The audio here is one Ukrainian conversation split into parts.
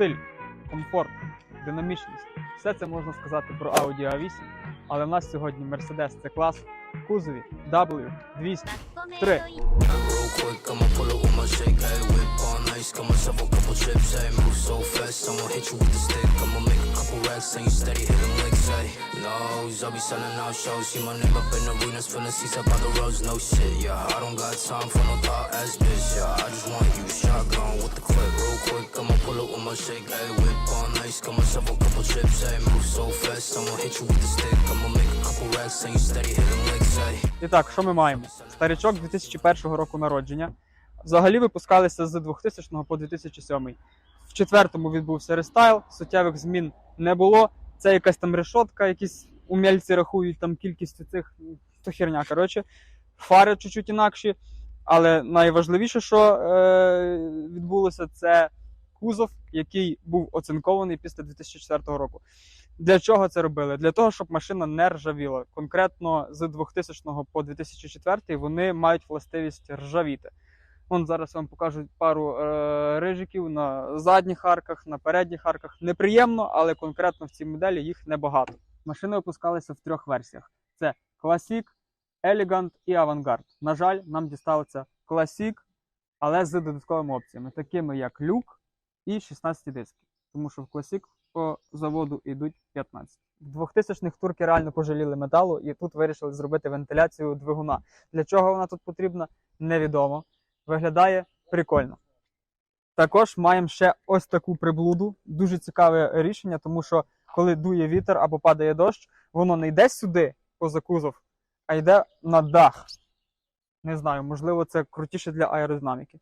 стиль, комфорт, динамічність. Все це можна сказати про Audi A8, але в нас сьогодні Mercedes C-клас в кузові W200. Ice, got myself a couple chips, ayy, move so fast, I'ma hit you with the stick, I'ma make a couple racks, and you steady hit them licks, ayy, nose, I'll be selling out shows, see my name up in arenas, filling seats up by the roads, no shit, yeah, I don't got time for no thought ass bitch, yeah, I just want you shotgun with the clip, real quick, I'ma pull up with my shake, ayy, whip on ice, got myself a couple chips, ayy, move so fast, I'ma hit you with the stick, I'ma make a couple racks, and you steady hit them licks, ayy. І так, що ми маємо? Старичок 2001 року народження. Взагалі випускалися з 2000 по 2007. В четвертому відбувся рестайл, суттєвих змін не було. Це якась там решотка, якісь умільці рахують там кількість цих то херня. Коротше, фари чуть-чуть інакші. Але найважливіше, що е, відбулося, це кузов, який був оцинкований після 2004 року. Для чого це робили? Для того, щоб машина не ржавіла. Конкретно з 2000 по 2004 вони мають властивість ржавіти. Вон зараз вам покажу пару е, рижиків на задніх арках, на передніх арках. Неприємно, але конкретно в цій моделі їх небагато. Машини випускалися в трьох версіях: це Classic, Elegant і Avantgarde. На жаль, нам дісталося Classic, але з додатковими опціями, такими як люк і 16 дисків. Тому що в Classic по заводу йдуть 15. В 2000-х турки реально пожаліли металу і тут вирішили зробити вентиляцію двигуна. Для чого вона тут потрібна, невідомо. Виглядає прикольно. Також маємо ще ось таку приблуду. Дуже цікаве рішення, тому що коли дує вітер або падає дощ, воно не йде сюди поза кузов, а йде на дах. Не знаю, можливо, це крутіше для аеродинаміки.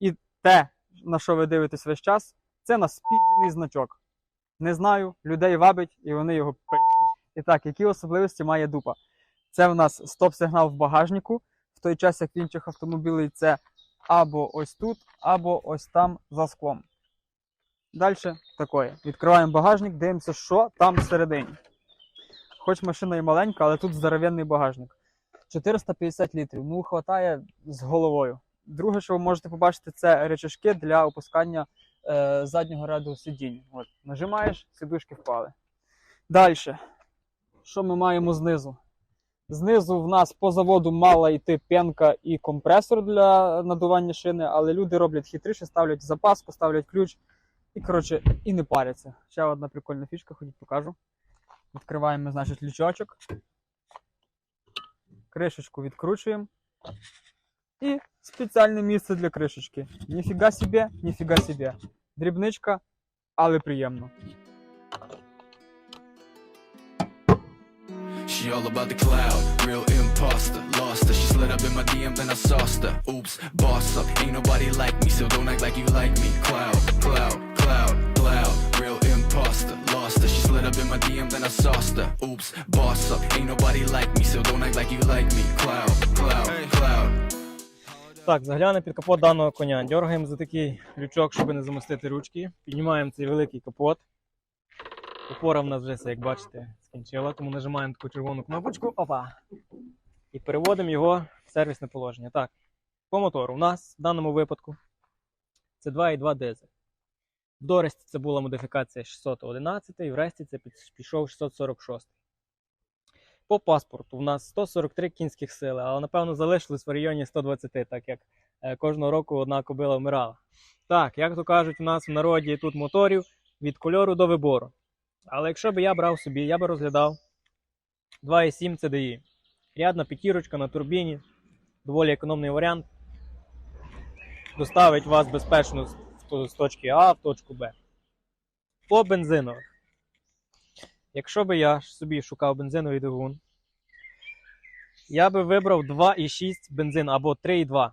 І те, на що ви дивитесь весь час, це на спіджений значок. Не знаю, людей вабить і вони його пиздять. І так, які особливості має дупа? Це в нас стоп-сигнал в багажнику, в той час, як в інших автомобілів це або ось тут, або ось там за склом. Далі такое. Відкриваємо багажник, дивимося, що там всередині. Хоч машина і маленька, але тут здоровенний багажник. 450 літрів. Ну, хватає з головою. Друге, що ви можете побачити, це речашки для опускання е, заднього ряду сидінь. От, нажимаєш, сідушки впали. Далі. Що ми маємо знизу? Знизу в нас по заводу мала йти пенка і компресор для надування шини, але люди роблять хитріше, ставлять запаску, ставлять ключ і, коротше, і не паряться. Ще одна прикольна фішка, ходіть покажу. Відкриваємо, значить, лючочок. Кришечку відкручуємо. І спеціальне місце для кришечки. Ніфіга собі, ніфіга собі. Дрібничка, але приємно. She all about the cloud, real imposter. Lost her, she slid up in my DM, then I sauced her. Oops, boss up, ain't nobody like me, so don't act like you like me. Cloud, cloud, cloud, cloud, real imposter. Lost her, she slid up in my DM, then I sauced her. Oops, boss up, ain't nobody like me, so don't act like you like me. Cloud, cloud, cloud. Так, заглянемо під капот даного коня. Дергаємо за такий лючок, щоб не замостити ручки. Піднімаємо цей великий капот. Опора в нас вже, як бачите, скінчила, тому нажимаємо таку червону кнопочку. Опа. І переводимо його в сервісне положення. Так, по мотору. У нас в даному випадку це 2,2 дизель. В Доресті це була модифікація 611, і в Ресті це пішов 646. По паспорту у нас 143 кінських сили, але напевно залишились в районі 120, так як е, кожного року одна кобила вмирала. Так, як то кажуть, у нас в народі тут моторів від кольору до вибору. Але якщо б я брав собі, я би розглядав 2,7 CDI. Рядна п'ятірочка на турбіні, доволі економний варіант. Доставить вас безпечно з- точки А в точку Б. По бензинових. Якщо би я собі шукав бензиновий двигун, я би вибрав 2,6 бензин або 3,2.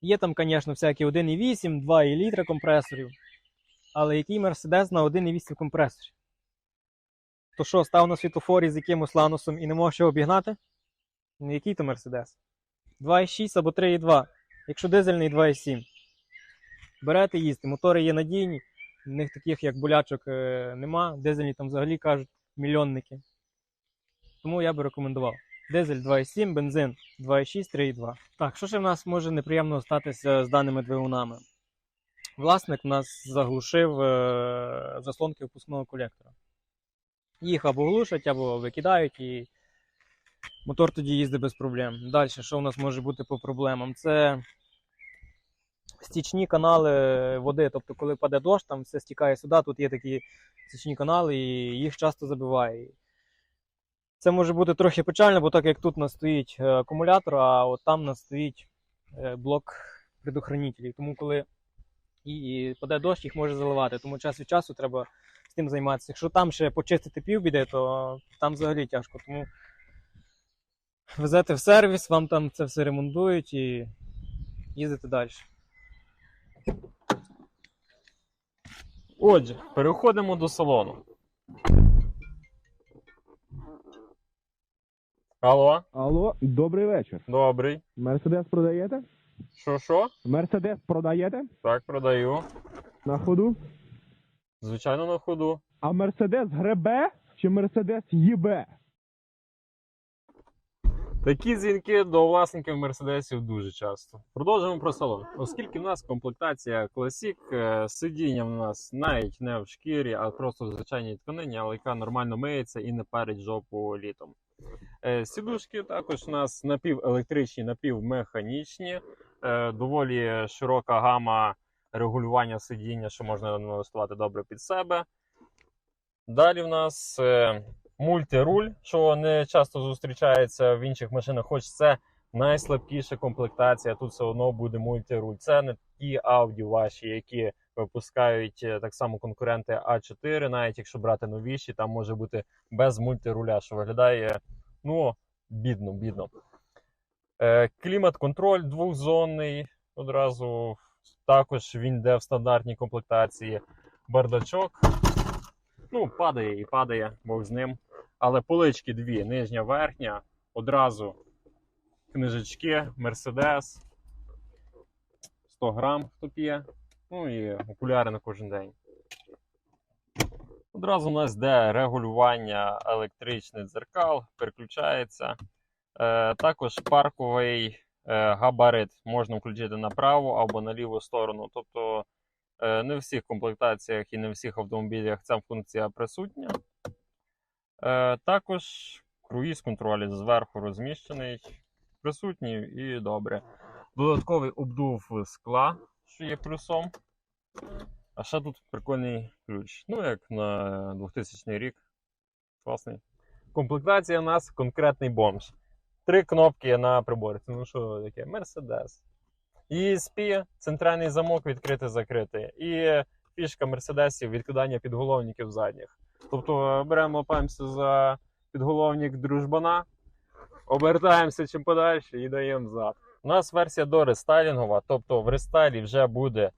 Є там, звісно, всякі 1,8, 2 літра компресорів. Але який Мерседес на 1,8 компресорі? То що, став на світофорі з якимось ланосом і не може його обігнати? Ну, який то Мерседес? 2,6 або 3,2. Якщо дизельний 2,7. Берете їсти. Мотори є надійні, в них таких як болячок е, нема. Дизельні там взагалі кажуть мільйонники. Тому я би рекомендував. Дизель 2,7, бензин 2,6, 3,2. Так, що ще в нас може неприємно статися з даними двигунами? власник у нас заглушив е, заслонки впускного колектора. Їх або глушать, або викидають, і мотор тоді їздить без проблем. Далі, що у нас може бути по проблемам? Це стічні канали води. Тобто, коли паде дощ, там все стікає сюди, тут є такі стічні канали, і їх часто забиває. Це може бути трохи печально, бо так як тут у нас стоїть е, акумулятор, а от там у нас стоїть е, блок предохранителів. Тому коли і, паде дощ, їх може заливати. Тому час від часу треба тим займатися. Якщо там ще почистити півбіди, то там взагалі тяжко. Тому везете в сервіс, вам там це все ремонтують і їздите далі. Отже, переходимо до салону. Алло, Алло, добрий вечір. добрий. Мерседес продаєте? Що що? Мерседес продаєте? Так, продаю. На ходу. Звичайно, на ходу. А Мерседес гребе чи Мерседес їбе? Такі дзвінки до власників мерседесів дуже часто. Продовжуємо про салон. Оскільки в нас комплектація Classic, е, сидіння в нас навіть не в шкірі, а просто в звичайній тканині, але яка нормально миється і не парить жопу літом. Е, Сідушки також у нас напівелектричні, напівмеханічні, Е, доволі широка гама регулювання сидіння, що можна налаштувати добре під себе. Далі в нас е, мультируль, що не часто зустрічається в інших машинах, хоч це найслабкіша комплектація. Тут все одно буде мультируль. Це не ті Audi ваші, які випускають е, так само конкуренти А4, навіть якщо брати новіші, там може бути без мультируля, що виглядає ну, бідно, бідно. Е, клімат-контроль двохзонний. Одразу також він йде в стандартній комплектації. Бардачок. Ну, падає і падає, Бог з ним. Але полички дві, нижня, верхня. Одразу книжечки, Мерседес. 100 грам хто п'є. Ну і окуляри на кожен день. Одразу у нас йде регулювання електричних дзеркал, переключається. Е, також парковий габарит можна включити на праву або на ліву сторону. Тобто е, не в всіх комплектаціях і не в всіх автомобілях ця функція присутня. Е, також круїз контроль зверху розміщений, присутній і добре. Додатковий обдув скла, що є плюсом. А ще тут прикольний ключ. Ну, як на 2000 рік. Класний. Комплектація у нас конкретний бомж. Три кнопки на приборці. Ну що таке? Мерседес. ESP, центральний замок відкрити-закрити. І фішка мерседесів відкидання підголовників задніх. Тобто беремо лапаємося за підголовник дружбана, обертаємося чим подальше і даємо зад. У нас версія до рестайлінгова, тобто в рестайлі вже буде,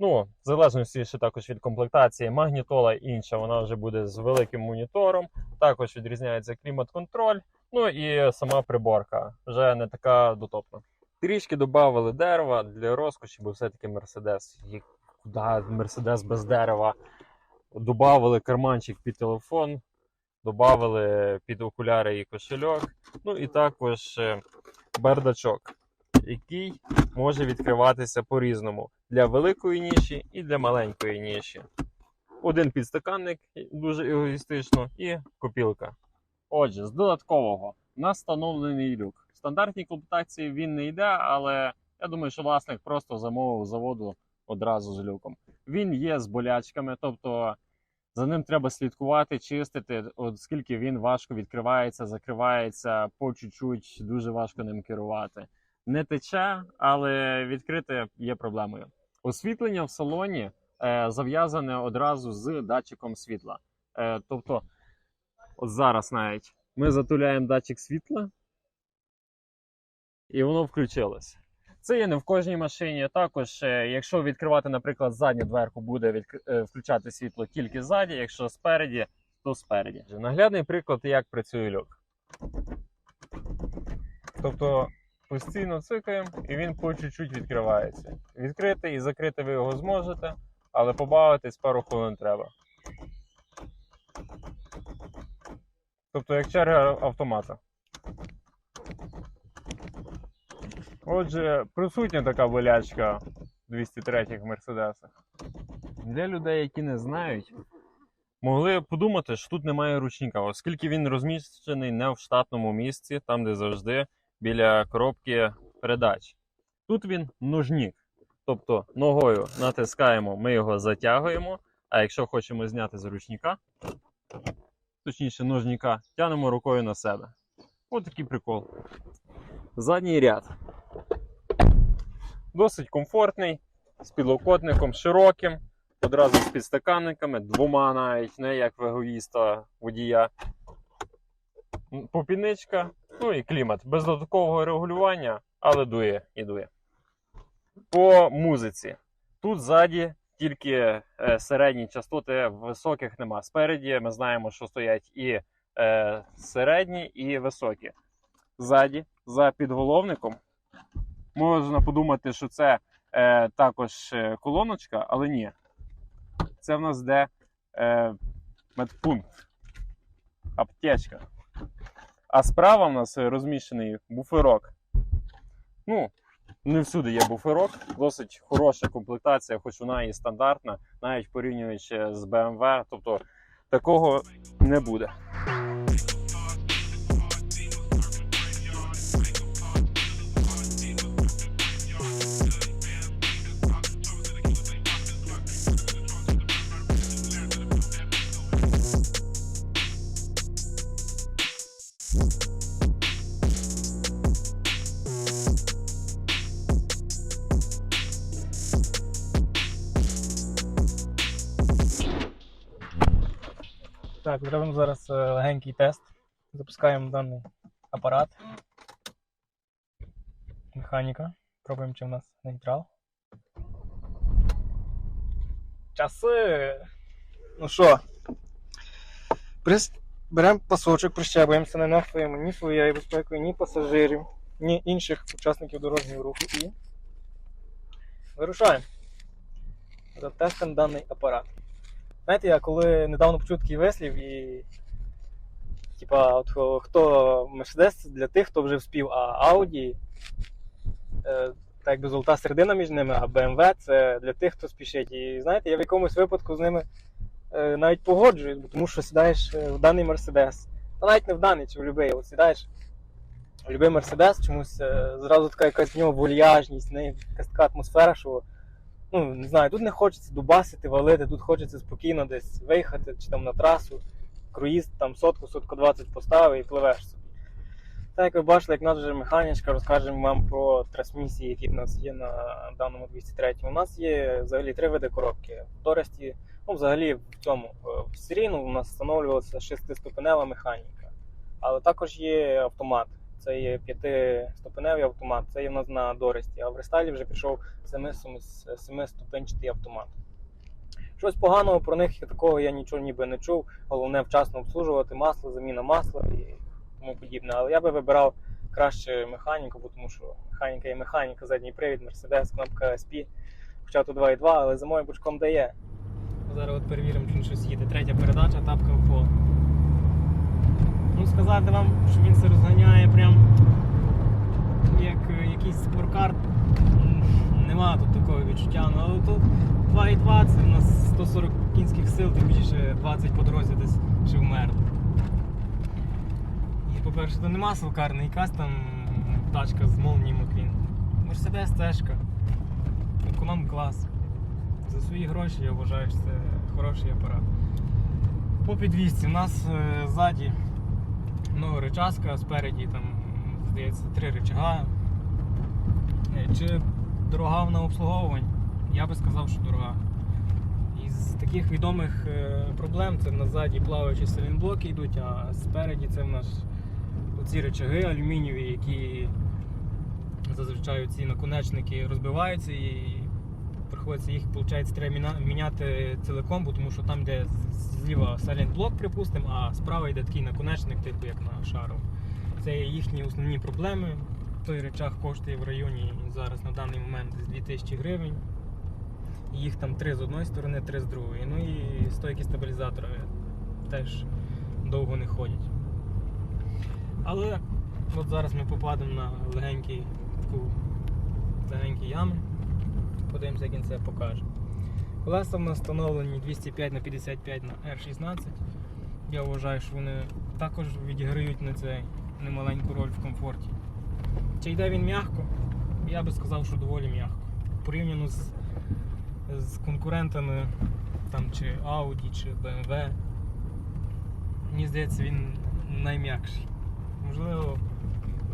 ну, в залежності ще також від комплектації, магнітола інша, вона вже буде з великим монітором. Також відрізняється клімат-контроль. Ну і сама приборка вже не така дотопна. Трішки додали дерева для розкоші, бо все-таки Мерседес. Куди Мерседес без дерева? Добавили карманчик під телефон, додали під окуляри і кошельок. Ну і також е, бардачок, який може відкриватися по-різному для великої ніші і для маленької ніші. Один підстаканник дуже егоїстично, і копілка. Отже, з додаткового у нас встановлений люк. В стандартній комплектації він не йде, але я думаю, що власник просто замовив заводу одразу з люком. Він є з болячками, тобто за ним треба слідкувати, чистити, оскільки він важко відкривається, закривається по чуть-чуть, дуже важко ним керувати. Не тече, але відкрити є проблемою. Освітлення в салоні е, зав'язане одразу з датчиком світла. Е, тобто, от зараз навіть ми затуляємо датчик світла, і воно включилось. Це є не в кожній машині. Також, е, якщо відкривати, наприклад, задню дверку, буде відк- е, включати світло тільки ззаді, якщо спереді, то спереді. Наглядний приклад, як працює люк. Тобто постійно цикаємо, і він по чуть-чуть відкривається. Відкрити і закрити ви його зможете, але побавитись пару хвилин треба. Тобто, як черга автомата. Отже, присутня така болячка в 203-х мерседесах. Для людей, які не знають, могли подумати, що тут немає ручника, оскільки він розміщений не в штатному місці, там, де завжди біля коробки передач. Тут він ножнік. Тобто ногою натискаємо, ми його затягуємо. А якщо хочемо зняти з ручника, точніше ножника, тянемо рукою на себе. Ось такий прикол. Задній ряд. Досить комфортний, з підлокотником широким, одразу з підстаканниками, двома навіть, не як веговіста водія. М, Попільничка, ну і клімат. Без додаткового регулювання, але дує і дує. По музиці. Тут ззаді тільки е, середні частоти, високих нема. Спереді ми знаємо, що стоять і е, середні, і високі. Ззаді, за підголовником, можна подумати, що це е, також е, колоночка, але ні. Це в нас де е, медпункт, аптечка. А справа в нас розміщений буферок. Ну, не всюди є буферок, досить хороша комплектація, хоч вона і стандартна, навіть порівнюючи з BMW. Тобто такого не буде. Так, зробимо зараз е, легенький тест. Запускаємо даний апарат. Механіка. Пробуємо, чи в нас нейтрал. Часи. Ну що? Прис... Беремо пасочок, прищепуємося, не нехтуємо ні своєю безпекою, ні пасажирів, ні інших учасників дорожнього руху і вирушаємо. Затестимо даний апарат. Знаєте, я коли недавно почув такий вислів і. Типа, от хто Mercedes для тих, хто вже вспів, а Audi, е, так якби золота середина між ними, а BMW це для тих, хто спішить. І знаєте, я в якомусь випадку з ними е, навіть погоджуюсь, тому що сідаєш е, в даний Mercedes. Та навіть не в даний, чи в будь-який, от сідаєш в будь-який Mercedes, чомусь е, зразу така якась в нього вольяжність, в неї якась така атмосфера, що ну, не знаю, тут не хочеться дубасити, валити, тут хочеться спокійно десь виїхати чи там на трасу, круїз там сотку, сотку 20 поставив і пливеш собі. Так, як ви бачили, як наша механічка, розкажемо вам про трансмісії, які в нас є на даному 203. У нас є взагалі три види коробки. В Торесті, ну взагалі в цьому в серійну у нас встановлювалася шестиступенева механіка. Але також є автомат. Це є п'ятиступеневий автомат, це є в нас на Доресті, а в рестайлі вже пішов семи- семи- семиступенчатий автомат. Щось поганого про них такого я нічого ніби не чув. Головне вчасно обслужувати масло, заміна масла і тому подібне. Але я би вибирав краще механіку, бо тому що механіка є механіка, задній привід, Mercedes, кнопка SP, хоча то 2.2, але за моїм бочком дає. Зараз от перевіримо, чи щось їде. Третя передача, тапка в пол. Ну, сказати вам, що він це розганяє прям як е, якийсь спорткар, нема тут такого відчуття. Ну, але тут 2,2 це у нас 140 кінських сил, тим більше 20 по дорозі десь ще вмер. І, по-перше, то нема силкар, не якась там тачка з молнії Маквін. Мерседес тежка. Економ клас. За свої гроші я вважаю, що це хороший апарат. По підвісці у нас е, ззаді ну, речаска, спереді там, здається, три речага. Е, Чи дорога вона обслуговувань? Я би сказав, що дорога. Із таких відомих е, проблем це на ззаді плаваючі силінблоки йдуть, а спереді це в нас оці речаги алюмінієві, які зазвичай ці наконечники розбиваються і приходиться їх, виходить, треба міняти цілком, бо тому що там, де зліва silent блок, припустимо, а справа йде такий наконечник, типу як на шару. Це їхні основні проблеми. Той речах коштує в районі зараз на даний момент 2000 гривень. Їх там три з одної сторони, три з другої. Ну і стойки стабілізатора теж довго не ходять. Але от зараз ми попадемо на легенький, таку легенькі ями. Подивимося, як він це покаже. Колеса в нас встановлені 205 на 55 на R16. Я вважаю, що вони також відіграють на цей немаленьку роль в комфорті. Чи йде він м'яко? Я би сказав, що доволі м'яко. Порівняно з, з конкурентами, там, чи Audi, чи BMW. Мені здається, він найм'якший. Можливо,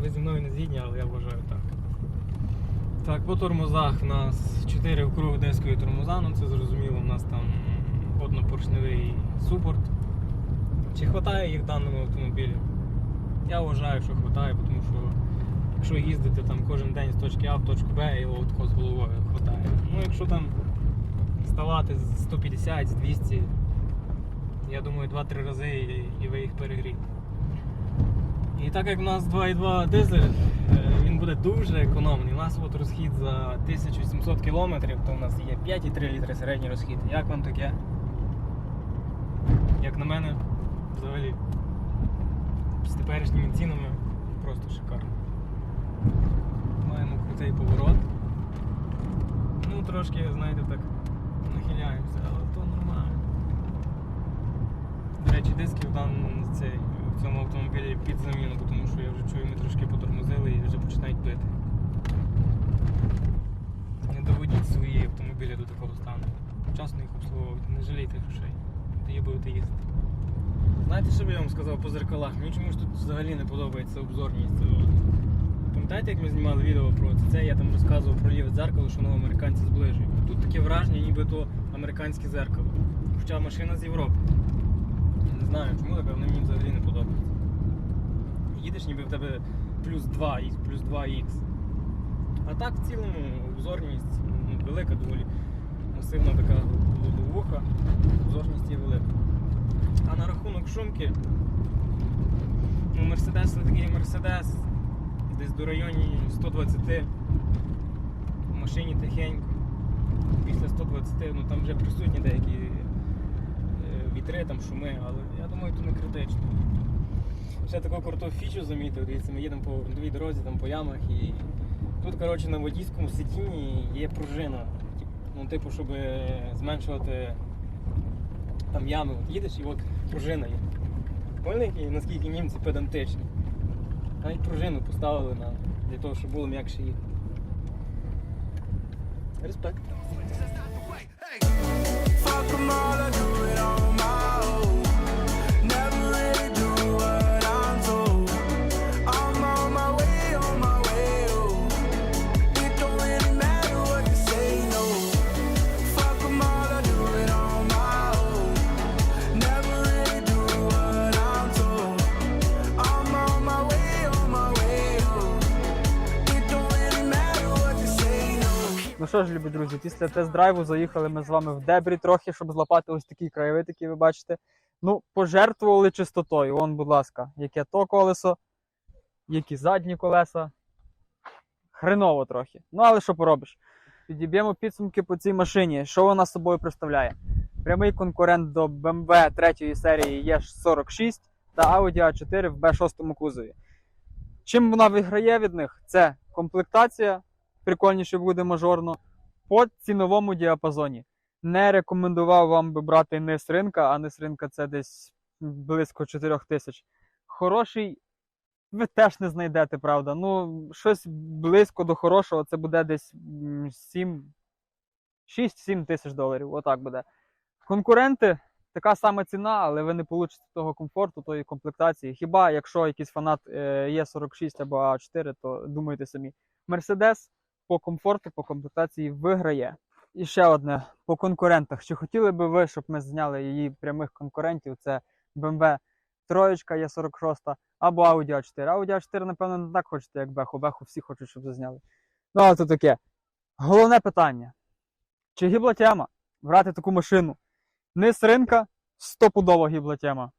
ви зі мною не згідні, але я вважаю так. Так, по тормозах у нас 4 округи дискої тормоза, ну це зрозуміло, у нас там однопоршневий супорт. Чи вистачає їх даному автомобілі? Я вважаю, що вистачає, тому що якщо їздити там кожен день з точки А в точку Б, і ловко з головою вистачає. Ну якщо там ставати з 150, з 200, я думаю, 2-3 рази і, і ви їх перегрієте. І так як у нас 2,2 дизель, е, він буде дуже економний. Нас от розхід за 1700 кілометрів, то у нас є 5,3 літри середній розхід. Як вам таке? Як на мене, взагалі, з теперішніми цінами просто шикарно. Маємо крутий поворот. Ну, трошки, знаєте, так нахиляємося, але то нормально. До речі, диски в цей, в цьому автомобілі під заміну, тому що я вже чую, ми трошки потормозили і вже починають бити. Не доводіть свої автомобілі до такого стану. Вчасно їх обслуговуйте, не жалійте грошей. Тоді будете їздити. Знаєте, що би я вам сказав по зеркалах? Мені чомусь тут взагалі не подобається обзорність. Пам'ятаєте, як ми знімали відео про це? Я там розказував про ліве дзеркало, що воно американці зближують. Тут таке враження, ніби то американське зеркало. Хоча машина з Європи. Не знаю чому, так, але мені взагалі не подобається. Їдеш, ніби в тебе плюс 2 х плюс 2х. А так в цілому обзорність ну, велика, доволі масивна така головуха, обзорність є велика. А на рахунок шумки, ну Мерседес це такий Мерседес, десь до районі 120 в машині тихенько. Після 120, ну там вже присутні деякі е, вітри, там шуми, але я думаю, то не критично. Ще таку круту фічу замітив, дивіться, ми їдемо по грунтовій дорозі, там по ямах і тут, коротше, на водійському сидінні є пружина. Ну, типу, щоб зменшувати там ями. От їдеш і от пружина є. Поняли, наскільки німці педантичні? Навіть пружину поставили на, для того, щоб було м'якше їхати. Респект. Fuck 'em all, що ж, любі друзі, після тест-драйву заїхали ми з вами в дебрі трохи, щоб злопати ось такий краєвид, який ви бачите. Ну, пожертвували чистотою. Вон, будь ласка, яке то колесо, які задні колеса. Хреново трохи. Ну, але що поробиш? Підіб'ємо підсумки по цій машині. Що вона собою представляє? Прямий конкурент до BMW 3 серії E46 та Audi A4 в B6 кузові. Чим вона виграє від них? Це комплектація, прикольніше буде мажорно, по ціновому діапазоні. Не рекомендував вам би брати низ ринка, а низ ринка це десь близько 4 тисяч. Хороший ви теж не знайдете, правда. Ну, щось близько до хорошого, це буде десь 7, 6-7 тисяч доларів. Отак буде. Конкуренти така сама ціна, але ви не получите того комфорту, тої комплектації. Хіба якщо якийсь фанат е, є 46 або А4, то думайте самі. Мерседес по комфорту, по комплектації виграє. І ще одне по конкурентах. Чи хотіли би ви, щоб ми зняли її прямих конкурентів? Це BMW троєчка є 46 або Audi A4. Audi A4, напевно, не так хочете, як Беху. Беху всі хочуть, щоб зазняли. Ну, а то таке. Головне питання: чи гібла тема брати таку машину? Низ ринка стопудово гібла тема.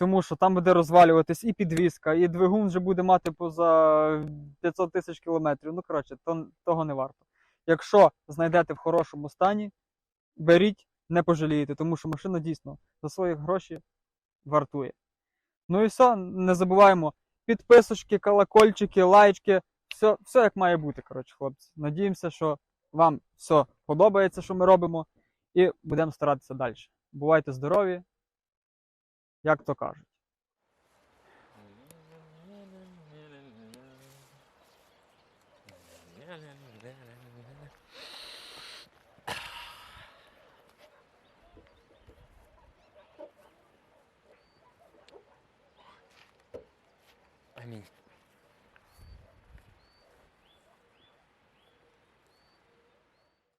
Тому що там буде розвалюватись і підвізка, і двигун вже буде мати поза 500 тисяч кілометрів. Ну, коротше, то, того не варто. Якщо знайдете в хорошому стані, беріть, не пожалієте, тому що машина дійсно за свої гроші вартує. Ну і все, не забуваємо. Підписочки, колокольчики, лайчки. Все, все як має бути, коротше, хлопці. Надіємося, що вам все подобається, що ми робимо. і будемо старатися далі. Бувайте здорові, як то кажуть.